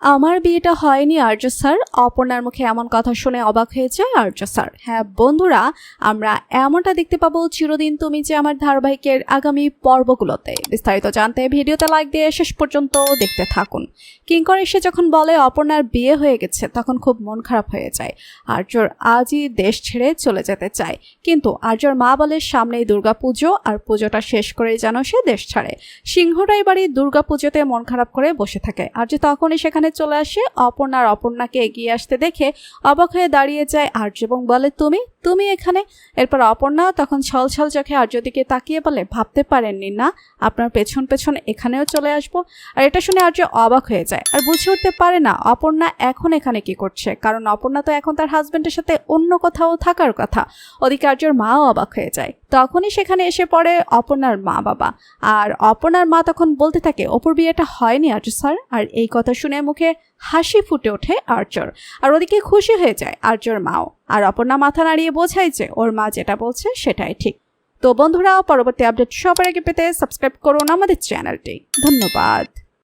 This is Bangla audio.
আমার বিয়েটা হয়নি, আর্য স্যার। অপর্ণার মুখে এমন কথা শুনে অবাক হয়ে যায় আর্য স্যার। হ্যাঁ বন্ধুরা, আমরা এমনটা দেখতে পাবো চিরদিন তুমি যে আমার ধারাবাহিকের আগামী পর্বগুলোতে। বিস্তারিত জানতে ভিডিওতে লাইক দিয়ে শেষ পর্যন্ত দেখতে থাকুন। কিঙ্কর এসে যখন বলে অপর্ণার বিয়ে হয়ে গেছে, তখন খুব মন খারাপ হয়ে যায়। আর্যর আজই দেশ ছেড়ে চলে যেতে চায়। কিন্তু আর্যর মা বলে সামনেই দুর্গাপুজো, আর পুজোটা শেষ করেই যেন সে দেশ ছাড়ে। সিংহরাই বাড়ি দুর্গাপুজোতে মন খারাপ করে বসে থাকে। আর্য তখনই সেখানে চলে আসে অপর্ণার অপর্ণাকে এগিয়ে আসতে দেখে অবাক হয়ে দাঁড়িয়ে যায় আর্য এবং বলে, তুমি? তুমি এখানে? এরপর অপর্ণা তখন ছল ছল চোখে আর্য দিকে তাকিয়ে বলে, ভাবতে পারেননি না, আপনার পেছন পেছন এখানেও চলে আসব। আর এটা শুনে আর্য অবাক হয়ে যায়। আর বুঝে উঠতে পারে না অপর্ণা এখন এখানে কি করছে, কারণ অপর্ণা তো এখন তার হাজবেন্ডের সাথে অন্য কোথাও থাকার কথা। ওদিকে আর্যর মাও অবাক হয়ে যায়। তখনই সেখানে এসে পড়ে অপর্ণার মা বাবা আর অপর্ণার মা তখন বলতে থাকে অপর বিয়েটা হয়নি আর্য স্যার। আর এই কথা শুনে মুখে হাসি ফুটে ওঠে আর্চর। আর ওদিকে খুশি হয়ে যায় আর্চর মাও। আর অপর্ণা মাথা নাড়িয়ে বোঝায় যে ওর মা যেটা বলছে সেটাই ঠিক। তো বন্ধুরা, পরবর্তী আপডেট সবার আগে পেতে সাবস্ক্রাইব করুন আমাদের চ্যানেলটি ধন্যবাদ।